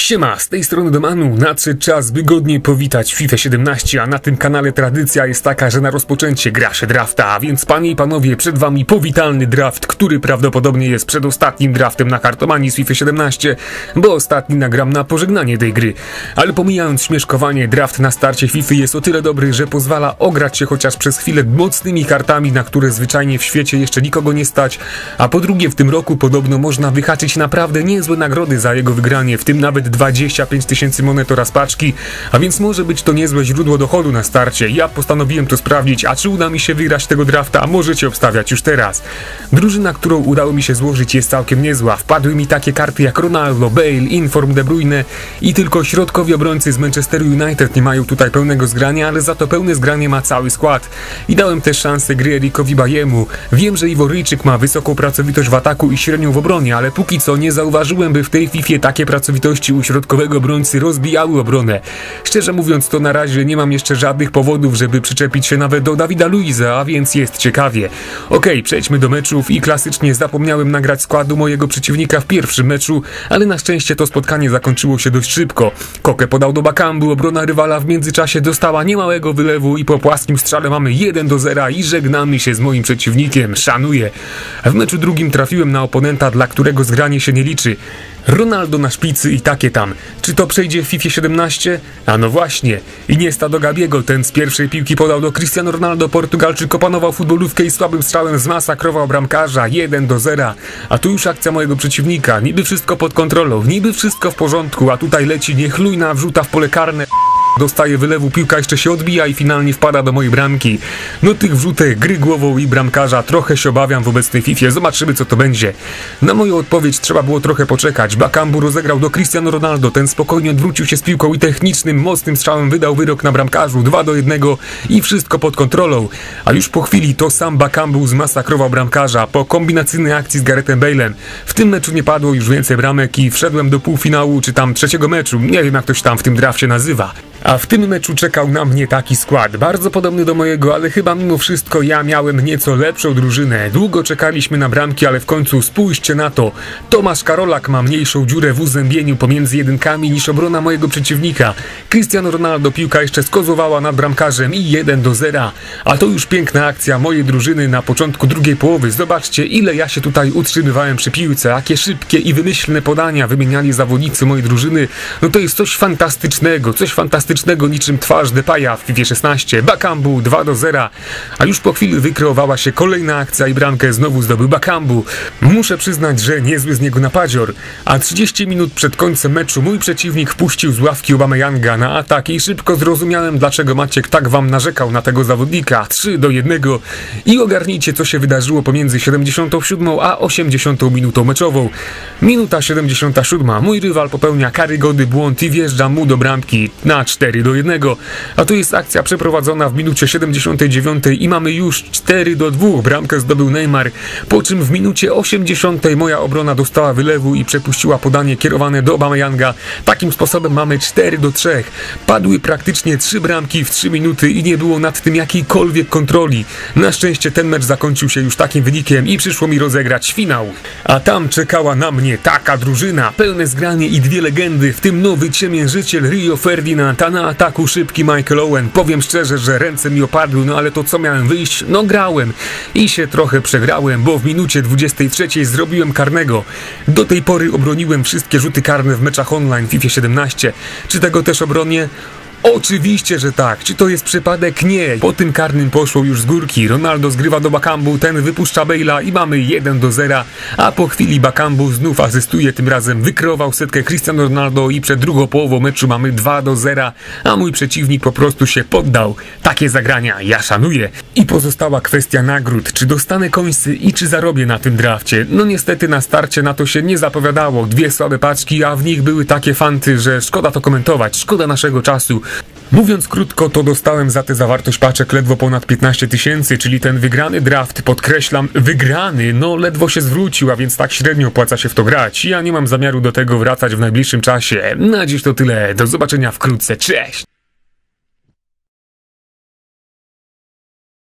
Siema, z tej strony Domanu. Nadszedł czas, by godnie powitać FIFA 17, a na tym kanale tradycja jest taka, że na rozpoczęcie gra się drafta, więc panie i panowie, przed wami powitalny draft, który prawdopodobnie jest przedostatnim draftem na kartomanii z FIFA 17, bo ostatni nagram na pożegnanie tej gry. Ale pomijając śmieszkowanie, draft na starcie FIFA jest o tyle dobry, że pozwala ograć się chociaż przez chwilę mocnymi kartami, na które zwyczajnie w świecie jeszcze nikogo nie stać, a po drugie w tym roku podobno można wyhaczyć naprawdę niezłe nagrody za jego wygranie, w tym nawet 25 tysięcy monet oraz paczki, a więc może być to niezłe źródło dochodu na starcie. Ja postanowiłem to sprawdzić, a czy uda mi się wygrać tego drafta, możecie obstawiać już teraz. Drużyna, którą udało mi się złożyć jest całkiem niezła. Wpadły mi takie karty jak Ronaldo, Bale, Inform, De Bruyne i tylko środkowi obrońcy z Manchesteru United nie mają tutaj pełnego zgrania, ale za to pełne zgranie ma cały skład. I dałem też szansę gry Erikowi Bajemu. Wiem, że Iworyjczyk ma wysoką pracowitość w ataku i średnią w obronie, ale póki co nie zauważyłem, by w tej FIFA takie pracowitości środkowego obrońcy rozbijały obronę. Szczerze mówiąc, to na razie nie mam jeszcze żadnych powodów, żeby przyczepić się nawet do Dawida Luiza, a więc jest ciekawie. Okej, okay, przejdźmy do meczów i klasycznie zapomniałem nagrać składu mojego przeciwnika w pierwszym meczu, ale na szczęście to spotkanie zakończyło się dość szybko. Koke podał do Bakambu, obrona rywala w międzyczasie dostała niemałego wylewu i po płaskim strzale mamy 1 do 0 i żegnamy się z moim przeciwnikiem. Szanuję. W meczu drugim trafiłem na oponenta, dla którego zgranie się nie liczy. Ronaldo na szpicy i takie tam. Czy to przejdzie w FIFA 17? A no właśnie. Iniesta do Gabiego, ten z pierwszej piłki podał do Cristiano Ronaldo, Portugalczyk opanował futbolówkę i słabym strzałem zmasakrował bramkarza 1 do 0. A tu już akcja mojego przeciwnika. Niby wszystko pod kontrolą, niby wszystko w porządku, a tutaj leci niechlujna wrzuta w pole karne. Dostaje wylewu, piłka jeszcze się odbija i finalnie wpada do mojej bramki. No tych wrzutek, gry głową i bramkarza trochę się obawiam w obecnej FIFA. Zobaczymy co to będzie. Na moją odpowiedź trzeba było trochę poczekać. Bakambu rozegrał do Cristiano Ronaldo. Ten spokojnie odwrócił się z piłką i technicznym, mocnym strzałem wydał wyrok na bramkarzu 2 do 1 i wszystko pod kontrolą. A już po chwili to sam Bakambu zmasakrował bramkarza po kombinacyjnej akcji z Garethem Bale'em. W tym meczu nie padło już więcej bramek i wszedłem do półfinału czy tam trzeciego meczu. Nie wiem jak to się tam w tym drafcie nazywa. A w tym meczu czekał na mnie taki skład, bardzo podobny do mojego, ale chyba mimo wszystko ja miałem nieco lepszą drużynę. Długo czekaliśmy na bramki, ale w końcu spójrzcie na to. Tomasz Karolak ma mniejszą dziurę w uzębieniu pomiędzy jedynkami niż obrona mojego przeciwnika. Cristiano Ronaldo piłka jeszcze skozowała nad bramkarzem i 1 do 0. A to już piękna akcja mojej drużyny na początku drugiej połowy. Zobaczcie ile ja się tutaj utrzymywałem przy piłce, jakie szybkie i wymyślne podania wymieniali zawodnicy mojej drużyny. No to jest coś fantastycznego, coś fantastycznego fantastycznego niczym twarz Depaya w FIFA 16. Bakambu 2 do 0, a już po chwili wykreowała się kolejna akcja i bramkę znowu zdobył Bakambu. Muszę przyznać, że niezły z niego napadzior, a 30 minut przed końcem meczu mój przeciwnik wpuścił z ławki Obameyanga na atak i szybko zrozumiałem, dlaczego Maciek tak wam narzekał na tego zawodnika. 3 do 1 i ogarnijcie, co się wydarzyło pomiędzy 77 a 80 minutą meczową. Minuta 77. Mój rywal popełnia karygodny błąd i wjeżdża mu do bramki na 4 4 do 1, a to jest akcja przeprowadzona w minucie 79 i mamy już 4 do 2. Bramkę zdobył Neymar, po czym w minucie 80 moja obrona dostała wylewu i przepuściła podanie kierowane do Obameyanga. Takim sposobem mamy 4 do 3. Padły praktycznie 3 bramki w 3 minuty i nie było nad tym jakiejkolwiek kontroli. Na szczęście ten mecz zakończył się już takim wynikiem i przyszło mi rozegrać finał. A tam czekała na mnie taka drużyna, pełne zgranie i dwie legendy, w tym nowy ciemiężyciel Rio Ferdinand, na ataku szybki Michael Owen. Powiem szczerze, że ręce mi opadły, no ale to co miałem wyjść? No grałem. I się trochę przegrałem, bo w minucie 23 zrobiłem karnego. Do tej pory obroniłem wszystkie rzuty karne w meczach online w FIFA 17. Czy tego też obronię? Oczywiście, że tak. Czy to jest przypadek? Nie. Po tym karnym poszło już z górki. Ronaldo zgrywa do Bakambu, ten wypuszcza Bale'a i mamy 1 do 0. A po chwili Bakambu znów asystuje, tym razem wykrował setkę Cristiano Ronaldo i przed drugą połową meczu mamy 2 do 0. A mój przeciwnik po prostu się poddał. Takie zagrania ja szanuję. I pozostała kwestia nagród. Czy dostanę końcy i czy zarobię na tym drafcie? No niestety na starcie na to się nie zapowiadało. Dwie słabe paczki, a w nich były takie fanty, że szkoda to komentować. Szkoda naszego czasu. Mówiąc krótko, to dostałem za tę zawartość paczek ledwo ponad 15 tysięcy, czyli ten wygrany draft, podkreślam, wygrany, no ledwo się zwrócił, a więc tak średnio opłaca się w to grać. Ja nie mam zamiaru do tego wracać w najbliższym czasie. Na dziś to tyle, do zobaczenia wkrótce, cześć!